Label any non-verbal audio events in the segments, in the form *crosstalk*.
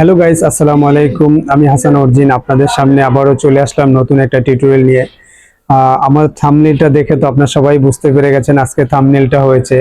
Hello guys আসসালামু আলাইকুম আমি হাসান অর্জিন, আপনাদের সামনে আবারও চলে আসলাম নতুন একটা টিউটোরিয়াল নিয়ে। আমার থামনেলটা দেখে তো আপনারা সবাই বুঝতে পেরে গেছেন আজকে থামনেলটা হয়েছে।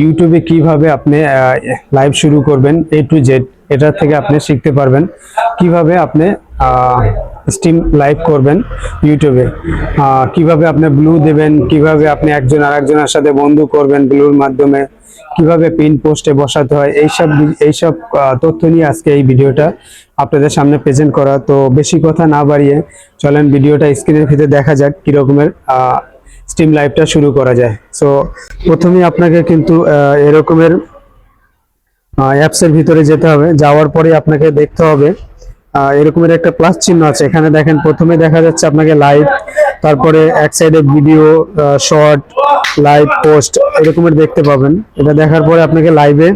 ইউটিউবে কীভাবে আপনি লাইভ শুরু করবেন এ টু জেড এটা থেকে আপনি শিখতে পারবেন। কীভাবে আপনি স্টিম লাইভ করবেন ইউটিউবে কীভাবে আপনি ব্লু দেবেন, কীভাবে আপনি একজন আরেকজনের সাথে বন্ধু করবেন ব্লুর মাধ্যমে। কীভাবে পিন পোস্টে বসাতে হয়, এইসব এইসব তথ্য নিয়ে আজকে এই ভিডিওটা আপনাদের সামনে প্রেজেন্ট করা। তো বেশি কথা না বাড়িয়ে চলেন ভিডিওটা স্ক্রিনের ভিতরে দেখা যাক কি রকমের স্টিম লাইভটা শুরু করা যায়। সো প্রথমে আপনাকে কিন্তু এরকমের অ্যাপসের ভিতরে যেতে হবে। যাওয়ার পরে আপনাকে দেখতে হবে এরকমের একটা প্লাস চিহ্ন আছে। এখানে দেখেন প্রথমে দেখা যাচ্ছে আপনাকে লাইভ তারপরে এক সাইডে ভিডিও শর্ট লাইভ পোস্ট এরকমের দেখতে পাবেন। এটা দেখার পরে আপনাকে লাইভে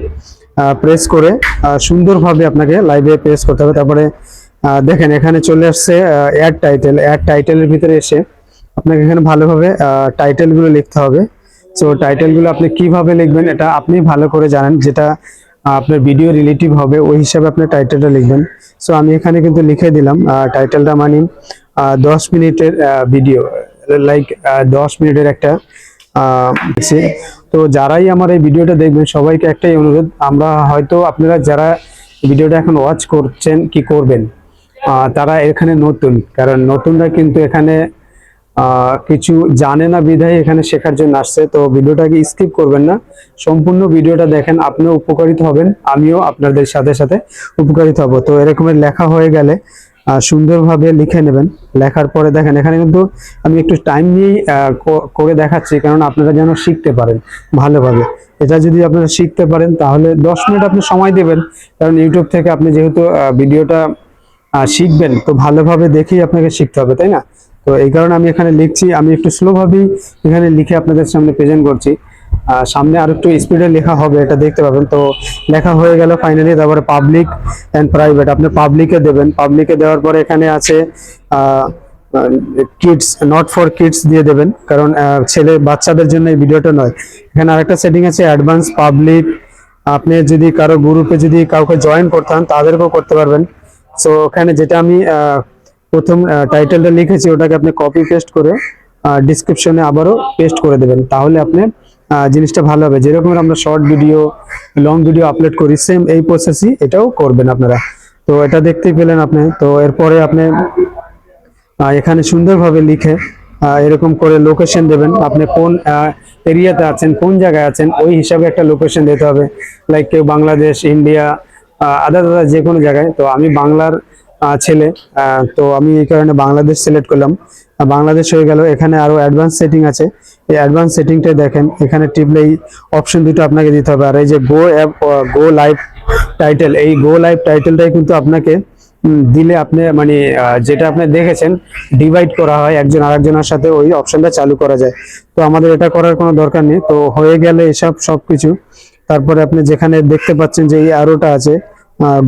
প্রেস করে সুন্দরভাবে আপনাকে লাইভে প্রেস করতে হবে। তারপরে দেখেন এখানে চলে আসছে অ্যাড টাইটেল অ্যাড টাইটেলের ভিতরে এসে আপনাকে এখানে ভালোভাবে টাইটেলগুলো লিখতে হবে। সো টাইটেলগুলো আপনি কীভাবে লিখবেন এটা আপনি ভালো করে জানেন। যেটা আপনার ভিডিও রিলেটিভ হবে, ওই হিসাবে আপনি টাইটেলটা লিখবেন। সো আমি এখানে কিন্তু লিখে দিলাম টাইটেলটা মানে দশ মিনিটের ভিডিও লাইক দশ মিনিটের একটা তো যারাই আমার এই ভিডিওটা দেখবেন, সবাইকে একটাই অনুরোধ, আমরা হয়তো আপনারা যারা ভিডিওটা এখন ওয়াচ করছেন, কি করবেন? তারা এখানে নতুন, কারণ নতুনরা কিন্তু এখানে কিছু জানে না বিধায় এখানে শেখার জন্য আসছে, তো ভিডিওটাকে স্কিপ করবেন না। সম্পূর্ণ ভিডিওটা দেখেন, আপনিও উপকারিত হবেন, আমিও আপনাদের সাথে সাথে উপকারিত হব। তো এরকমের লেখা হয়ে গেলে সুন্দরভাবে লিখে নেবেন। লেখার পরে দেখেন, এখানে কিন্তু আমি একটু টাইম নিয়েই করে দেখাচ্ছি, কারণ আপনারা যেন শিখতে পারেন ভালোভাবে। এটা যদি আপনারা শিখতে পারেন, তাহলে দশ মিনিট আপনি সময় দেবেন, কারণ ইউটিউব থেকে আপনি যেহেতু ভিডিওটা শিখবেন, তো ভালোভাবে দেখেই আপনাকে শিখতে হবে, তাই না? তো এই কারণে আমি এখানে লিখছি, আমি একটু স্লো ভাবেই এখানে লিখে আপনাদের সামনে প্রেজেন্ট করছি। সামনে আর একটু স্পিডে লেখা হবে, এটা দেখতে পাবেন। তো লেখা হয়ে গেল ফাইনালি তারপরে পাবলিক অ্যান্ড প্রাইভেট আপনি পাবলিকে দেবেন। পাবলিকে দেওয়ার পরে এখানে আছে কিডস নট ফর কিডস দিয়ে দেবেন। কারণ ছেলে বাচ্চাদের জন্য এই ভিডিওটা নয়। এখানে আরেকটা সেটিং আছে অ্যাডভান্স পাবলিক আপনি যদি কারও গ্রুপে যদি কাউকে জয়েন করতে হন তাদেরকেও করতে পারবেন। সো ওখানে যেটা আমি প্রথম টাইটেলটা লিখেছি, ওটাকে আপনি কপি পেস্ট করে ডিসক্রিপশনে আবারও পেস্ট করে দেবেন। তাহলে আপনি জিনিসটা ভালো হবে। যেরকম আমরা short video long video upload করি সেম এই প্রসেসই এটাও করবেন আপনারা। তো এটা দেখতেই পেলেন আপনি। তো এরপরে আপনি এখানে সুন্দরভাবে লিখে এরকম করে লোকেশন দেবেন। আপনি কোন এরিয়াতে আছেন, কোন জায়গায় আছেন, ওই হিসাবে একটা লোকেশন দিতে হবে। লাইক কেউ বাংলাদেশ ইন্ডিয়া আদার আদার যে কোনো জায়গায়। তো আমি বাংলার ছেলে। তো আমি এই কারণে বাংলাদেশ সিলেক্ট করলাম। বাংলাদেশ হয়ে গেল। এখানে আরও অ্যাডভান্স সেটিং আছে। এই অ্যাডভান্স সেটিংটা দেখেন, এখানে টিপলে এই অপশন দুটো আপনাকে দিতে হবে। আর এই যে go app go live title এই গো লাইভ টাইটেলটাই কিন্তু আপনাকে দিলে আপনি মানে যেটা আপনি দেখেছেন ডিভাইড করা হয় একজন আরেকজনের সাথে, ওই অপশনটা চালু করা যায়। তো আমাদের এটা করার কোনো দরকার নেই। তো হয়ে গেলে এসব সবকিছু। তারপরে আপনি যেখানে দেখতে পাচ্ছেন যে এই অ্যারোটা আছে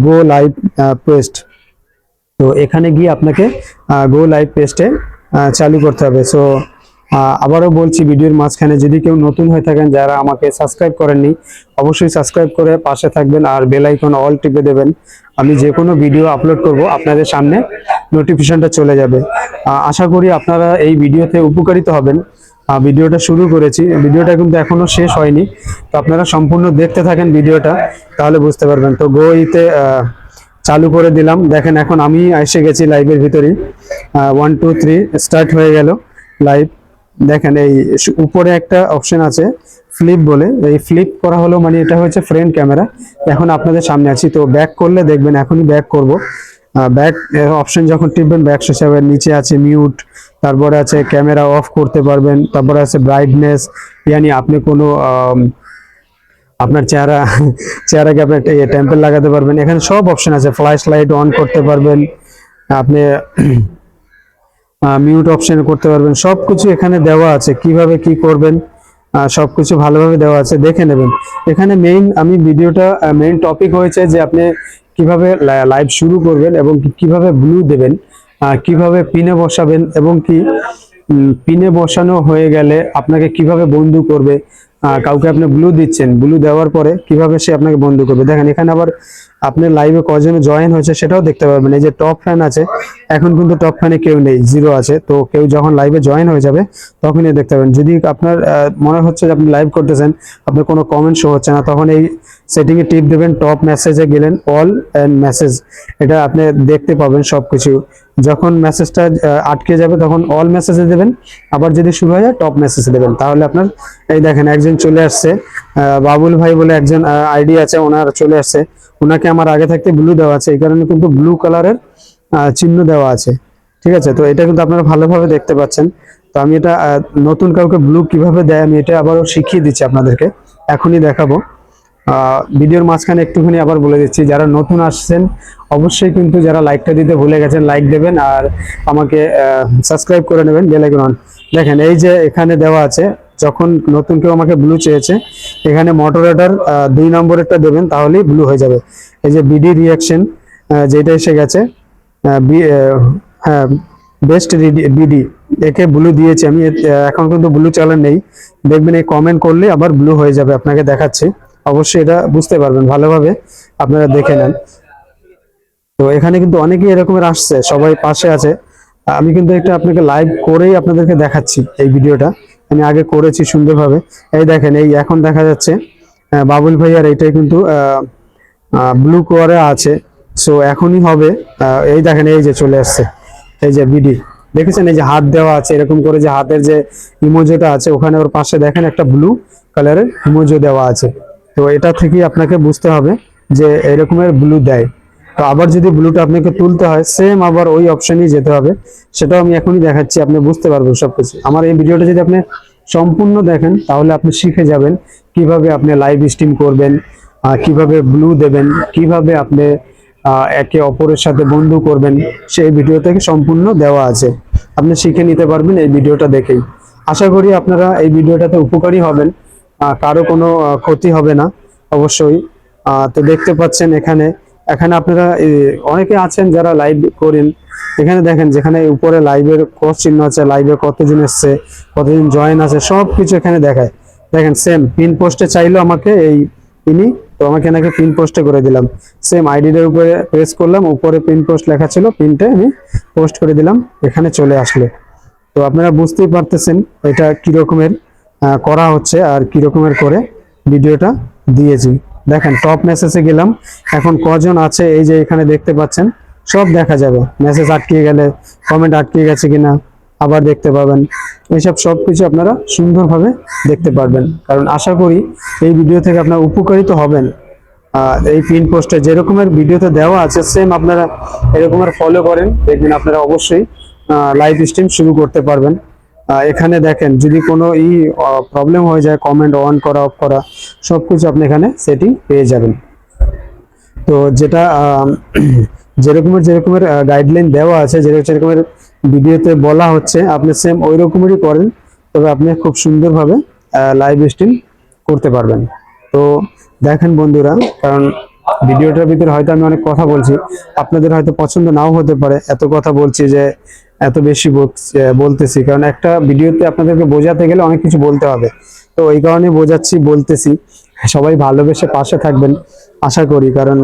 গো লাইভ পেস্ট তো এখানে গিয়ে আপনাকে গো লাইভ পেস্টে চালু করতে হবে। সো আবারও বলছি ভিডিওর মাঝখানে যদি কেউ নতুন হয়ে থাকেন যারা আমাকে সাবস্ক্রাইব করেননি অবশ্যই সাবস্ক্রাইব করে পাশে থাকবেন আর বেল আইকন অল টিপে দেবেন। আমি যে কোনো ভিডিও আপলোড করব আপনাদের সামনে নোটিফিকেশনটা চলে যাবে। আশা করি আপনারা এই ভিডিওতে উপকারিত হবেন। ভিডিওটা শুরু করেছি। ভিডিওটা কিন্তু এখনও শেষ হয়নি। তো আপনারা সম্পূর্ণ দেখতে থাকেন ভিডিওটা তাহলে বুঝতে পারবেন। তো গো ইতে আহ, চালু করে দিলাম। দেখেন এখন আমি এসে গেছি লাইভের ভিতরেই। ওয়ান টু থ্রি স্টার্ট হয়ে গেল লাইভ দেখেন এই উপরে একটা অপশন আছে ফ্লিপ বলে। এই ফ্লিপ করা হলো মানে এটা হচ্ছে ফ্রন্ট ক্যামেরা এখন আপনাদের সামনে আছি। তো ব্যাক করলে দেখবেন এখনই ব্যাক করব। ব্যাক অপশন যখন টিপবেন ব্যাক হিসাবে নিচে আছে মিউট তারপরে আছে ক্যামেরা অফ করতে পারবেন, তারপরে আছে ব্রাইটনেস ইয়ানি আপনি কোনো আপনার চেহারা, চেহারাকে আপনি টেম্পেল লাগাতে পারবেন। এখানে সব অপশন আছে। ফ্ল্যাশ লাইট অন করতে পারবেন। আপনি মিউট অপশন করতে পারবেন। সব কিছু এখানে দেওয়া আছে। কীভাবে কি করবেন? সব কিছু ভালোভাবে দেওয়া আছে। দেখে নেবেন। এখানে মেইন আমি ভিডিওটা মেইন টপিক হয়েছে যে আপনি কীভাবে লাইভ শুরু করবেন এবং কীভাবে ব্লু দেবেন কীভাবে পিনে বসাবেন এবং কি পিনে বসানো হয়ে গেলে আপনাকে কীভাবে বন্ধু করবে কাউকে আপনি ব্লু দিচ্ছেন ব্লু দেওয়ার পরে কীভাবে সে আপনাকে বন্ধ করবে? দেখেন, এখানে আবার আপনার লাইভে কজন জয়েন হয়েছে সেটাও দেখতে পারবেন। এই যে টপ ফ্যান আছে, এখন কিন্তু টপ ফ্যানে কেউ নেই জিরো আছে। তো কেউ যখন লাইভে জয়েন হয়ে যাবে, তখনই দেখতে পাবেন যদি আপনার মনে হচ্ছে যে আপনি লাইভ করতেছেন, আপনার কোনো কমেন্ট শো হচ্ছে না, তখন এই সেটিং এ টিপ দেবেন টপ মেসেজে গেলেন অল এন্ড মেসেজ এটা আপনি দেখতে পাবেন সবকিছু। যখন মেসেজটা আটকে যাবে, তখন অল মেসেজে দেবেন। আবার যদি শুরু হয়ে যায় টপ মেসেজে দেবেন। তাহলে আপনার, এই দেখেন, একজন চলে আসছে। বাবুল ভাই বলে একজন আইডি আছে, ওনার চলে আসছে। ওনাকে আমার আগে থাকতে ব্লু দেওয়া আছে, এই কারণে কিন্তু ব্লু কালারের চিহ্ন দেওয়া আছে। ঠিক আছে? তো এটা কিন্তু আপনারা ভালোভাবে দেখতে পাচ্ছেন। তো আমি এটা নতুন কাউকে ব্লু কীভাবে দেয়, আমি এটা আবারও শিখিয়ে দিচ্ছি আপনাদেরকে। এখনই দেখাবো। ভিডিওর মাঝখানে একটুখানি আবার বলে দিচ্ছি, যারা নতুন আসছেন, অবশ্যই কিন্তু যারা লাইকটা দিতে ভুলে গেছেন লাইক দেবেন আর আমাকে সাবস্ক্রাইব করে নেবেন বেল আইকন অন দেখেন, এই যে এখানে দেওয়া আছে যখন নতুন কেউ আমাকে ব্লু চেয়েছে, এখানে মটোরেটার দুই নম্বরেরটা দেবেন, তাহলেই ব্লু হয়ে যাবে। এই যে বিডি রিয়াকশন যেটা এসে গেছে হ্যাঁ বেস্ট বিডি একে ব্লু দিয়েছি আমি এখন কিন্তু ব্লু চালান নেই। দেখবেন এই কমেন্ট করলে আবার ব্লু হয়ে যাবে, আপনাকে দেখাচ্ছি। অবশ্যই এটা বুঝতে পারবেন ভালোভাবে, আপনারা দেখে নেন। তো এখানে কিন্তু অনেকেই এরকমের আসছে, সবাই পাশে আছে। আমি কিন্তু এটা আপনাকে লাইভ করেই আপনাদেরকে দেখাচ্ছি, এই ভিডিওটা আমি আগে করেছি সুন্দরভাবে। এই দেখেন, এই এখন দেখা যাচ্ছে বাবুল ভাইয়ার এইটাই কিন্তু ব্লু করে আছে। সো এখনই হবে এই দেখেন, এই যে চলে আসছে, এই যে বিডি। দেখেছেন, এই যে হাত দেওয়া আছে, এরকম করে যে হাতের যে ইমোজোটা আছে, ওখানে ওর পাশে দেখেন একটা ব্লু কালারের ইমোজো দেওয়া আছে। তো এটা থেকেই আপনাকে বুঝতে হবে যে এরকমের ব্লু দেয়। তো আবার যদি ব্লুটা আপনাকে তুলতে হয় সেম আবার ওই অপশনেই যেতে হবে। সেটাও আমি এখনই দেখাচ্ছি, আপনি বুঝতে পারবেন সবকিছু। আমার এই ভিডিওটা যদি আপনি সম্পূর্ণ দেখেন, তাহলে আপনি শিখে যাবেন কীভাবে আপনি লাইভ স্ট্রিম করবেন কীভাবে ব্লু দেবেন, কীভাবে আপনি একে অপরের সাথে বন্ধু করবেন, সেই ভিডিও থেকে সম্পূর্ণ দেওয়া আছে। আপনি শিখে নিতে পারবেন এই ভিডিওটা দেখেই। আশা করি আপনারা এই ভিডিওটাতে উপকারী হবেন কারও কোনো ক্ষতি হবে না, অবশ্যই। তো দেখতে পাচ্ছেন এখানে এখানে আপনারা অনেকে আছেন যারা লাইভ করেন। এখানে দেখেন যেখানে উপরে লাইভের ক্রস চিহ্ন আছে লাইভে কতজন এসছে, কতজন জয়েন আছে সব কিছু এখানে দেখায়। দেখেন সেম পিন পোস্টে চাইলো আমাকে এই ইনি তো আমাকে এনাকে পিন পোস্টে করে দিলাম। সেম আইডিটার উপরে প্রেস করলাম, উপরে পিন পোস্ট লেখা ছিল পিনটে আমি পোস্ট করে দিলাম, এখানে চলে আসলো। তো আপনারা বুঝতেই পারতেছেন এটা কি রকমের করা হচ্ছে আর কি রকমের করে ভিডিওটা দিয়েছি। দেখেন টপ মেসেজে গেলাম। এখন কজন আছে এই যে এখানে দেখতে পাচ্ছেন, সব দেখা যাবে। মেসেজ আটকে গেলে কমেন্ট আটকে গেছে কিনা, আবার দেখতে পাবেন। এইসব সব কিছু আপনারা সুন্দরভাবে দেখতে পারবেন। কারণ আশা করি এই ভিডিও থেকে আপনারা উপকারিত হবেন। এই পিন পোস্টে যেরকমের ভিডিওতে দেওয়া আছে সেম আপনারা এরকমের ফলো করেন। দেখবেন আপনারা অবশ্যই লাইভ স্ট্রিম শুরু করতে পারবেন। এখানে দেখেন, যদি কোনো ই প্রবলেম হয়ে যায় কমেন্ট অন করা অফ করা, সবকিছু আপনি এখানে সেটিং পেয়ে যাবেন। তো যেটা *clears throat* যেরকমের যেরকমের গাইডলাইন দেওয়া আছে, যেরকম যেরকমের ভিডিওতে বলা হচ্ছে, আপনি সেম ওই রকমেরই করেন, তবে আপনি খুব সুন্দরভাবে লাইভ স্ট্রিম করতে পারবেন। তো দেখেন বন্ধুরা, কারণ ভিডিওটার ভিতরে হয়তো আমি অনেক কথা বলছি, আপনাদের হয়তো পছন্দ নাও হতে পারে, এত কথা বলছি যে এত বেশি বলতেছি। কারণ একটা ভিডিওতে আপনাদেরকে বোঝাতে গেলে অনেক কিছু বলতে হবে। তো এই কারণে বোঝাচ্ছি, বলতেছি। সবাই ভালোবেসে পাশে থাকবেন, আশা করি। কারণ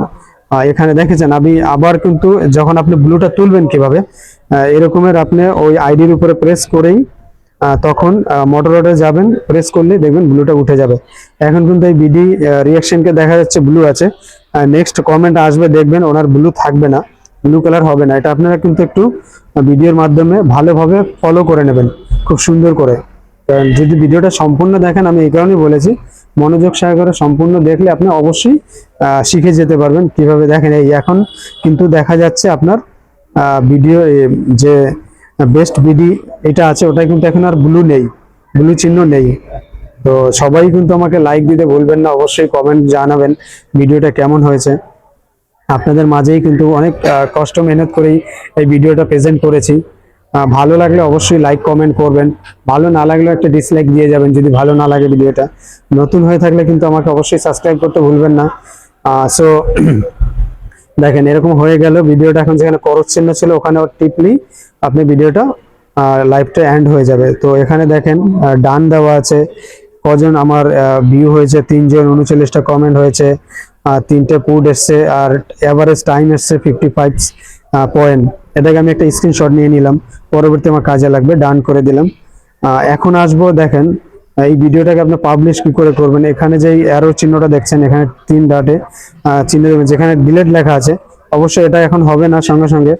এখানে দেখেছেন, আমি আবার কিন্তু যখন আপনি ব্লুটা তুলবেন কীভাবে এরকমের আপনি ওই আইডির উপরে প্রেস করেই তখন মোটরোডে যাবেন, প্রেস করলে দেখবেন ব্লুটা উঠে যাবে। এখন কিন্তু এই বিডি রিয়াকশনকে দেখা যাচ্ছে ব্লু আছে। নেক্সট কমেন্ট আসবে, দেখবেন ওনার ব্লু থাকবে না। ব্লু কালার হবে না। এটা আপনারা কিন্তু একটু ভিডিওর মাধ্যমে ভালোভাবে ফলো করে নেবেন, খুব সুন্দর করে। কারণ যদি ভিডিওটা সম্পূর্ণ দেখেন, আমি এই কারণেই বলেছি, মনোযোগ সহকারে সম্পূর্ণ দেখলে আপনি অবশ্যই শিখে যেতে পারবেন। কীভাবে দেখেন, এই এখন কিন্তু দেখা যাচ্ছে আপনার ভিডিও যে বেস্ট বিডি এটা আছে, ওটাই কিন্তু এখন আর ব্লু নেই ব্লু চিহ্ন নেই। তো সবাই কিন্তু আমাকে লাইক দিতে বলবেন না, অবশ্যই কমেন্ট জানাবেন ভিডিওটা কেমন হয়েছে। আপনাদের মাঝেই কিন্তু অনেক কষ্ট মেহনত করেই এই ভিডিওটা প্রেজেন্ট করেছি। ভালো লাগলে অবশ্যই লাইক কমেন্ট করবেন। ভালো না লাগলে একটা ডিসলাইক দিয়ে যাবেন যদি ভালো না লাগে ভিডিওটা। নতুন হয়ে থাকলে কিন্তু আমাকে অবশ্যই সাবস্ক্রাইব করতে ভুলবেন না। সো *clears throat* দেখেন এরকম হয়ে গেল ভিডিওটা। এখন যেখানে করস চিহ্ন ছিল ওখানে টিপলি আপনি ভিডিওটা লাইভটা এন্ড হয়ে যাবে। তো এখানে দেখেন ডান দেওয়া আছে, কজন আমার ভিউ হয়েছে, তিনজন উনচল্লিশটা কমেন্ট হয়েছে। তিনটে পুড এসছে, আর এভারেজ টাইম এসছে ফিফটি ফাইভ পয়েন্ট এটাকে আমি একটা স্ক্রিনশট নিয়ে নিলাম, পরবর্তী আমার কাজে লাগবে ডান করে দিলাম। এখন আসব, দেখেন, এই ভিডিওটাকে আপনি পাবলিশ কি করে করবেন? এখানে যে অ্যারো চিহ্নটা দেখছেন, এখানে তিন ডাটে চিহ্ন দেবেন, যেখানে ডিলেট লেখা আছে। অবশ্যই এটা এখন হবে না, সঙ্গে সঙ্গে।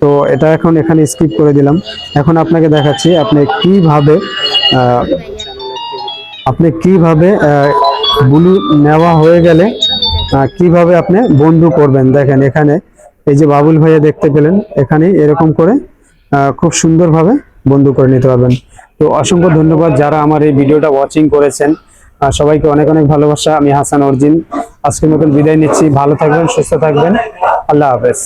তো এটা এখন এখানে স্কিপ করে দিলাম। এখন আপনাকে দেখাচ্ছি, আপনি কীভাবে আপনি কীভাবে ব্লু নেওয়া হয়ে গেলে কীভাবে আপনি বন্ধু করবেন? দেখেন এখানে এই যে বাবুল ভাইয়া দেখতে পেলেন এখানে এরকম করে খুব সুন্দরভাবে বন্ধু করে নিতে পারবেন। তো অসংখ্য ধন্যবাদ যারা আমার এই ভিডিওটা ওয়াচিং করেছেন। সবাইকে অনেক অনেক ভালোবাসা। আমি হাসান অর্জিন। আজকের মতন বিদায় নিচ্ছি। ভালো থাকবেন, সুস্থ থাকবেন। আল্লাহ হাফেজ।